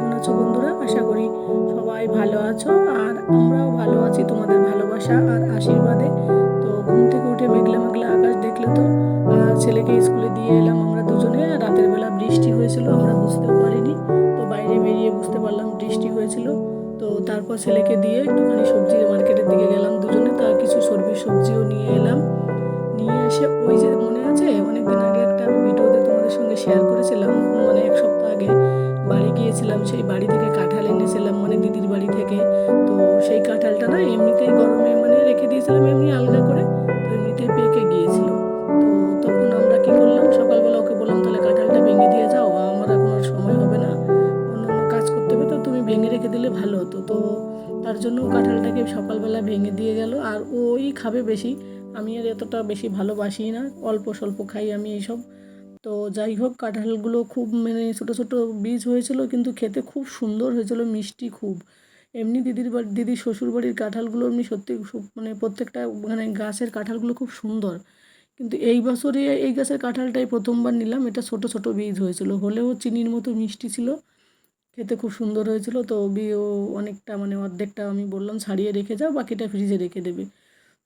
কেমন আছো বন্ধুরা? আশা করি সবাই ভালো আছো আর আমরাও ভালো আছি তোমাদের ভালোবাসা আর আশীর্বাদে। তো ঘুম থেকে উঠে মেঘলা মেঘলা আকাশ দেখলে তো ছেলেকে স্কুলে দিয়ে এলাম আমরা দুজনে। রাতের বেলা বৃষ্টি হয়েছিল, আমরা বুঝতে পারিনি। তো বাইরে বেরিয়ে বুঝতে পারলাম বৃষ্টি হয়েছিল। তো তারপর ছেলেকে দিয়ে একটুখানি সবজি মার্কেটের দিকে গেলাম দুজনে। তার কিছু সর্বি সবজিও নিয়ে এলাম। নিয়ে এসে ওই যে মনে আছে, অনেকদিন আগে একটা ভিডিওতে তোমাদের সঙ্গে শেয়ার করেছিলাম। মানে এক সপ্তাহ গিয়েছিলাম সেই বাড়ি থেকে কাঁঠাল এনেছিলাম মানে দিদির বাড়ি থেকে। তো সেই কাঁঠালটা না এমনিতেই গরমে মানে রেখে দিয়েছিলাম, এমনি আলগা করে, তো পেকে গিয়েছিল। তো তখন আমরা করলাম, সকালবেলা ওকে বললাম, তাহলে কাঁঠালটা ভেঙে দিয়ে যাও, আমার এখন আর সময় হবে না। অন্য অন্য কাজ করতে হবে তো, তুমি ভেঙে রেখে দিলে ভালো হতো। তো তার জন্য কাঁঠালটাকে সকালবেলা ভেঙে দিয়ে গেল, আর ওই খাবে বেশি। আমি আর এতটা বেশি ভালোবাসি না, অল্প স্বল্প খাই আমি এইসব। তো যাই হোক, কাঁঠালগুলো খুব মানে ছোটো ছোটো বীজ হয়েছিল, কিন্তু খেতে খুব সুন্দর হয়েছিল, মিষ্টি খুব। এমনি দিদির বাড়ি দিদির শ্বশুর বাড়ির কাঁঠালগুলো এমনি সত্যি মানে প্রত্যেকটা মানে গাছের কাঁঠালগুলো খুব সুন্দর। কিন্তু এই বছরে এই গাছের কাঁঠালটাই প্রথমবার নিলাম, এটা ছোট ছোট বীজ হয়েছিল, হলেও চিনির মতো মিষ্টি ছিল। খেতে খুব সুন্দর হয়েছিল, তো বি- ও অনেকটা মানে অর্ধেকটা আমি বললাম, ছাড়িয়ে রেখে যাও, বাকিটা ফ্রিজে রেখে দেবে।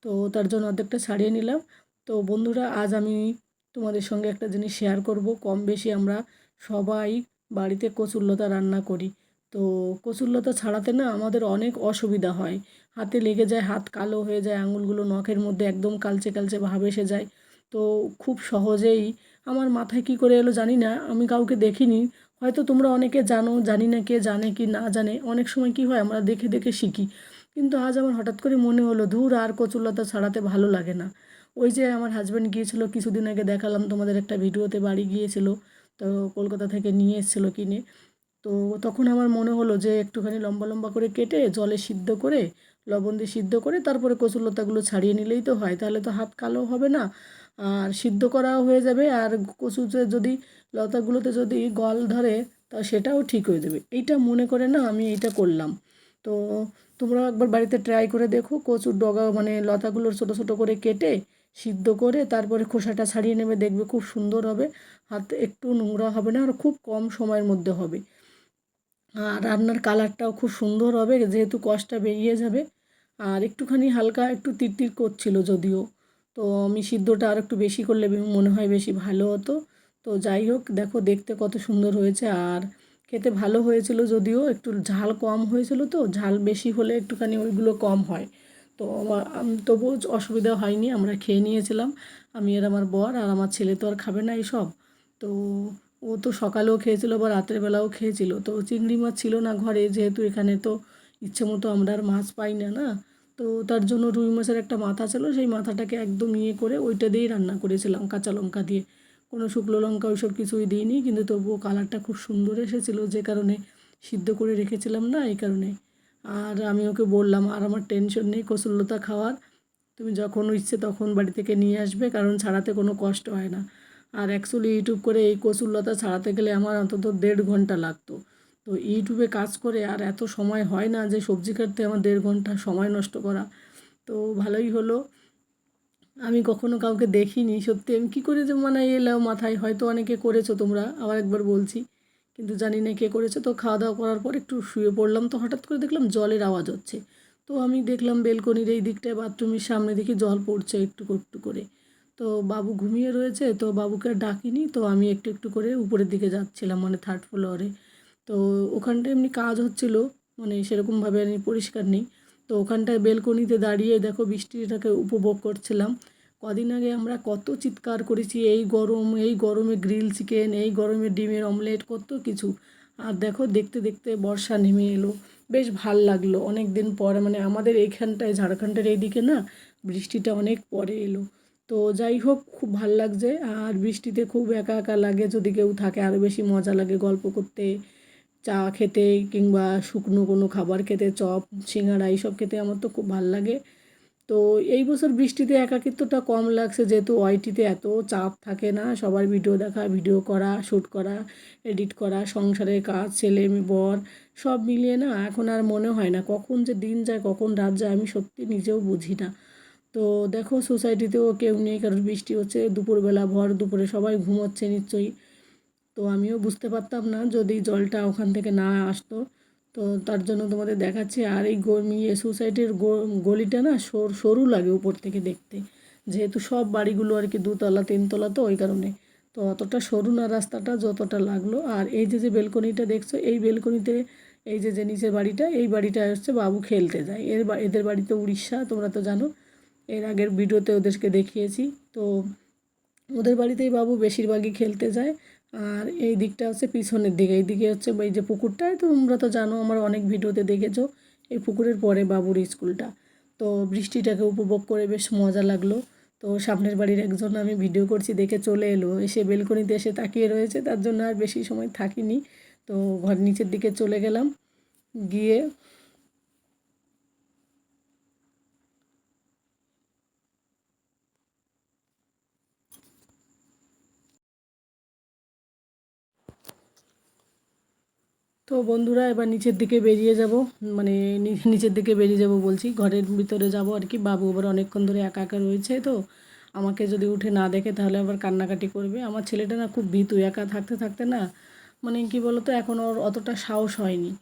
তো তার জন্য অর্ধেকটা ছাড়িয়ে নিলাম। তো বন্ধুরা, আজ আমি তোমাদের সঙ্গে একটা জিনিস শেয়ার করব। কম বেশি আমরা সবাই বাড়িতে কচুরলতা রান্না করি। তো কচুরলতা ছাড়াতে না আমাদের অনেক অসুবিধা হয়। হাতে লেগে যায়, হাত কালো হয়ে যায়, আঙুলগুলো নখের মধ্যে একদম কালচে কালচে ভাব এসে যায়। তো খুব সহজেই আমার মাথায় কী করে এলো জানি না, আমি কাউকে দেখিনি। হয়তো তোমরা অনেকে জানো, জানি না কে জানে কি না জানে। অনেক সময় কি হয়, আমরা দেখে দেখে শিখি। কিন্তু আজ আমার হঠাৎ করে মনে হলো, ধুর আর কচুরলতা ছাড়াতে ভালো লাগে না। ওই যে আমার হাজব্যান্ড গিয়েছিল, কিছুদিন আগে দেখালাম তোমাদের একটা ভিডিওতে, বাড়ি গিয়েছিল, তো কলকাতা থেকে নিয়ে এসেছিল কিনে। তো তখন আমার মনে হলো যে একটুখানি লম্বা লম্বা করে কেটে, জলে সিদ্ধ করে, লবণ দিয়ে সিদ্ধ করে, তারপরে কচুরলতাগুলো ছাড়িয়ে নিলেই তো হয়। তাহলে তো হাত কালো হবে না, আর সিদ্ধ করাও হয়ে যাবে, আর কচুতে যদি, লতাগুলোতে যদি গল ধরে, তা সেটাও ঠিক হয়ে যাবে। এইটা মনে করে না আমি এইটা করলাম। তো তোমরাও একবার বাড়িতে ট্রাই করে দেখো, কচুর ডগা মানে লতাগুলো ছোটো ছোটো করে কেটে সিদ্ধ করে তারপরে খোসাটা ছাড়িয়ে নেবে, দেখবে খুব সুন্দর হবে। হাত একটু নোংরা হবে না, আর খুব কম সময়ের মধ্যে হবে। আর রান্নার কালারটাও খুব সুন্দর হবে, যেহেতু কষটা বেরিয়ে যাবে। আর একটুখানি হালকা একটু তিরতির করছিল যদিও। তো আমি সিদ্ধটা আর একটু বেশি করলে মনে হয় বেশি ভালো হতো। তো যাই হোক, দেখো দেখতে কত সুন্দর হয়েছে। আর খেতে ভালো হয়েছিল যদিও, একটু ঝাল কম হয়েছিল তো, ঝাল বেশি হলে একটুখানি ওইগুলো কম হয়। তো তবুও অসুবিধা হয়নি, আমরা খেয়ে নিয়েছিলাম। আমি আর আমার বর আর আমার ছেলে তো আর খাবে না এইসব। তো ও তো সকালেও খেয়েছিল বা রাতের বেলাও খেয়েছিল। তো চিংড়ি মাছ ছিল না ঘরে, যেহেতু এখানে তো ইচ্ছে মতো আমরা আর মাছ পাই না না? তো তার জন্য রুই মাছের একটা মাথা ছিল, সেই মাথাটাকে একদম ইয়ে করে ওইটা দিয়েই রান্না করেছিলাম, কাঁচা লঙ্কা দিয়ে। কোনো শুকনো লঙ্কা ওইসব কিছুই দিইনি, কিন্তু তবুও কালারটা খুব সুন্দর এসেছিল, যে কারণে সিদ্ধ করে রেখেছিলাম না, এই কারণে। আর আমি ওকে বললাম, আর আমার টেনশন নেই কসুল্লতা খাওয়ার। তুমি যখন ইচ্ছে তখন বাড়ি থেকে নিয়ে আসবে, কারণ ছাড়াতে কোনো কষ্ট হয় না। আর অ্যাকচুয়ালি ইউটিউব করে এই কচুরলতা ছাড়াতে গেলে আমার অন্তত দেড় ঘণ্টা লাগতো। তো ইউটিউবে কাজ করে আর এত সময় হয় না যে সবজি কাটতে আমার দেড় ঘণ্টা সময় নষ্ট করা। তো ভালোই হলো। আমি কখনো কাউকে দেখিনি, সত্যি আমি কী করে যে মানে এলাম, মাথায় হয়তো অনেকে করেছ তোমরা, আবার একবার বলছি। কিন্তু জানি না কে করেছে। তো খাওয়া দাওয়া করার পর একটু শুয়ে পড়লাম তো হঠাৎ করে দেখলাম জলের আওয়াজ হচ্ছে। তো আমি দেখলাম বেলকনির এই দিকটায় বাথরুমের সামনে দেখি জল পড়ছে একটু একটু করে। তো বাবু ঘুমিয়ে রয়েছে, তো বাবুকে ডাকিনি, তো আমি একটু একটু করে উপরের দিকে যাচ্ছিলাম মানে থার্ড ফ্লোরে তো ওখানটায় এমনি কাজ হচ্ছিল মানে সেরকমভাবে আমি পরিষ্কার নেই। তো ওখানটায় বেলকনিতে দাঁড়িয়ে দেখো বৃষ্টিটাকে উপভোগ করছিলাম। কদিন আগে আমরা কত চিৎকার করেছি, এই গরম, এই গরমে গ্রিল চিকেন এই গরমে ডিমের অমলেট কত কিছু। আর দেখো, দেখতে দেখতে বর্ষা নেমে এলো। বেশ ভালো লাগল। অনেক দিন পরে মানে আমাদের এইখানটায়, ঝাড়খণ্ডের এইদিকে না, বৃষ্টিটা অনেক পরে এলো। তো যাই হোক, খুব ভালো লাগছে। আর বৃষ্টিতে খুব একা একা লাগে যদি কেউ থাকে। আরও বেশি মজা লাগে গল্প করতে, চা খেতে, কিংবা শুকনো কোনো খাবার খেতে, চপ সিঙ্গাড়া এইসব খেতে আমার তো খুব ভালো লাগে। তো এই বছর বৃষ্টিতে একাকিত্বটা কম লাগছে, যেহেতু ওয়াইটিতে এত চাপ থাকে না। সবার ভিডিও দেখা, ভিডিও করা শ্যুট করা, এডিট করা, সংসারের কাজ, ছেলে, বর, সব মিলিয়ে না এখন আর মনে হয় না কখন যে দিন যায়, কখন রাত যায়, আমি সত্যি নিজেও বুঝি না। তো দেখো সোসাইটিতেও কেউ নেই কারণ বৃষ্টি হচ্ছে, দুপুরবেলা ভর, দুপুরে সবাই ঘুমোচ্ছে নিশ্চয়ই। তো আমিও বুঝতে পারতাম না যদি জলটা ওখান থেকে না আসতো। তো তার জন্য তোমাদের দেখাচ্ছে। আর এই ইয়ে সোসাইটির গলিটা না সর লাগে উপর থেকে দেখতে। যেহেতু সব বাড়িগুলো আর কি দুতলা, তিনতলা তো ওই কারণে। তো অতটা সরু না রাস্তাটা যতটা লাগল। আর এই যে যে বেলকনিটা দেখছ, এই বেলকনিতে এই যে যে নিচের বাড়িটা, এই বাড়িটা হচ্ছে বাবু খেলতে যায়। এর এদের বাড়িতে উড়িষ্যা, তোমরা তো জানো। এর আগের ভিডিওতে ওদেরকে দেখিয়েছি। তো ওদের বাড়িতেই বাবু বেশিরভাগই খেলতে যায়। আর এই দিকটা হচ্ছে পিছনের দিকে, এই দিকে হচ্ছে এই যে পুকুরটায় তোমরা তো জানো, আমার অনেক ভিডিওতে দেখেছ এই পুকুরের পরে বাবুর স্কুলটা। তো বৃষ্টিটাকে উপভোগ করে বেশ মজা লাগল। তো সামনের বাড়ির একজন আমি ভিডিও করছি, দেখে চলে এলো, এসে বেলকনিতে এসে তাকিয়ে রয়েছে, তার জন্য আর বেশি সময় থাকিনি। তো ঘর নিচের দিকে চলে গেলাম, গিয়ে তো বন্ধুরা, এবার নিচের দিকে বেরিয়ে যাব। মানে নিচের দিকে বেরিয়ে যাব বলছি। ঘরের ভিতরে যাব আর কি। বাবু আবার অনেকক্ষণ ধরে একা একা রয়েছে তো। আমাকে যদি উঠে না দেখে তাহলে আবার কান্নাকাটি করবে। আমার ছেলেটা না খুব ভীতু, একা থাকতে থাকতে না মানে কি বলতো, এখন ওর অতটা সাহস হয়নি।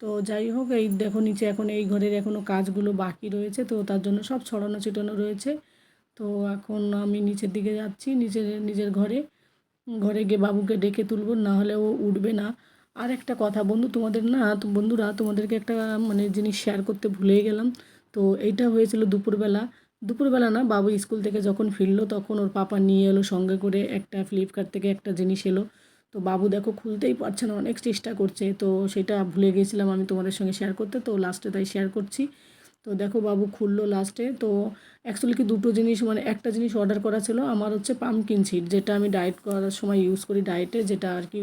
তো যাই হোক, এই দেখো নিচে এখন এই ঘরের এখনও কাজগুলো বাকি রয়েছে তো তার জন্য সব ছড়ানো ছিটানো রয়েছে। তো এখন আমি নিচের দিকে যাচ্ছি, নিচের, নিজের ঘরে। ঘরে গিয়ে বাবুকে ডেকে তুলবো, না হলে ও উঠবে না। আর একটা কথা, বন্ধু, তোমাদের না, বন্ধুরা, তোমাদেরকে একটা মানে জিনিস শেয়ার করতে ভুলেই গেলাম। তো এইটা হয়েছিল দুপুরবেলা। দুপুরবেলা না, বাবু স্কুল থেকে যখন ফিরলো, তখন ওর পাপা নিয়ে এলো সঙ্গে করে একটা ফ্লিপকার্ট থেকে একটা জিনিস এলো। তো বাবু দেখো, খুলতেই পারছে না, অনেক চেষ্টা করছে। তো সেটা ভুলে গিয়েছিলাম আমি তোমাদের সঙ্গে শেয়ার করতে, তো লাস্টে তাই শেয়ার করছি। তো দেখো, বাবু খুললো লাস্টে তো অ্যাকচুয়ালি কি দুটো জিনিস মানে একটা জিনিস অর্ডার করা ছিল, আমার হচ্ছে পামকিন সিড যেটা আমি ডায়েট করার সময় ইউজ করি ডায়েটে যেটা আর কি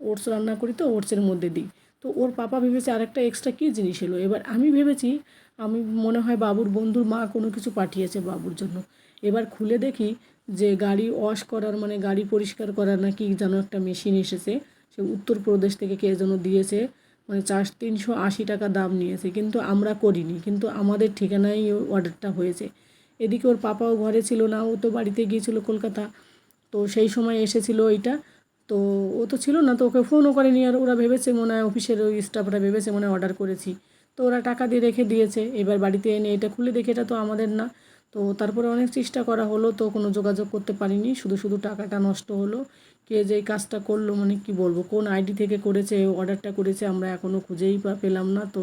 ওটস রান্না করি তো ওটসের মধ্যে দিই। তো ওর পাপা ভেবেছে আরেকটা এক্সট্রা কী জিনিস এলো? এবার আমি ভেবেছি, আমি মনে হয় বাবুর বন্ধুর মা কোনো কিছু পাঠিয়েছে বাবুর জন্য। এবার খুলে দেখি যে গাড়ি ওয়াশ করার মানে গাড়ি পরিষ্কার করার নাকি যেন একটা মেশিন এসেছে। সে উত্তরপ্রদেশ থেকে কে যেন দিয়েছে মানে চার তিনশো আশি টাকা দাম নিয়েছে। কিন্তু আমরা করিনি, কিন্তু আমাদের ঠিকানায় অর্ডারটা হয়েছে। এদিকে ওর পাপাও ঘরে ছিল না, ও তো বাড়িতে গিয়েছিল কলকাতা। তো সেই সময় এসেছিল ওইটা তো ও তো ছিল না, তো ওকে ফোনও করেনি আর ওরা ভেবেছে মনে হয় অফিসের ওই স্টাফরা ভেবেছে মনে হয় অর্ডার করেছি। তো ওরা টাকা দিয়ে রেখে দিয়েছে, এবার বাড়িতে এনে এটা খুলে দেখে এটা তো আমাদের না। তো তারপরে অনেক চেষ্টা করা হলো, তো কোনো যোগাযোগ করতে পারিনি, শুধু শুধু টাকাটা নষ্ট হলো। কে যে কাজটা করল মানে কি বলব, কোন আইডি থেকে করেছে অর্ডারটা করেছে, আমরা এখনও খুঁজেই পেলাম না। তো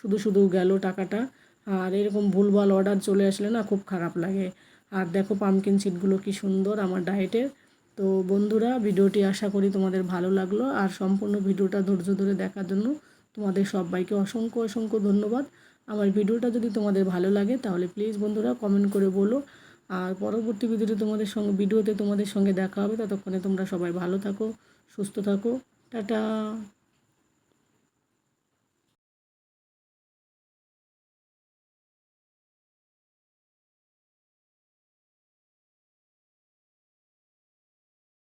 শুধু শুধু গেল টাকাটা, আর এরকম ভুলভাল অর্ডার চলে আসলে না খুব খারাপ লাগে। আর দেখো পামকিন সিটগুলো কি সুন্দর, আমার ডায়েটের তো বন্ধুরা, ভিডিওটি আশা করি তোমাদের ভালো লাগল। আর সম্পূর্ণ ভিডিওটা ধৈর্য ধরে দেখার জন্য তোমাদের সবাইকে অসংখ্য অসংখ্য ধন্যবাদ। আমার ভিডিওটা যদি তোমাদের ভালো লাগে, তাহলে প্লিজ বন্ধুরা কমেন্ট করে বলো। আর পরবর্তী ভিডিওতে তোমাদের সঙ্গে, ভিডিওতে তোমাদের সঙ্গে দেখা হবে। ততক্ষণে তোমরা সবাই ভালো থাকো, সুস্থ থাকো। টাটা!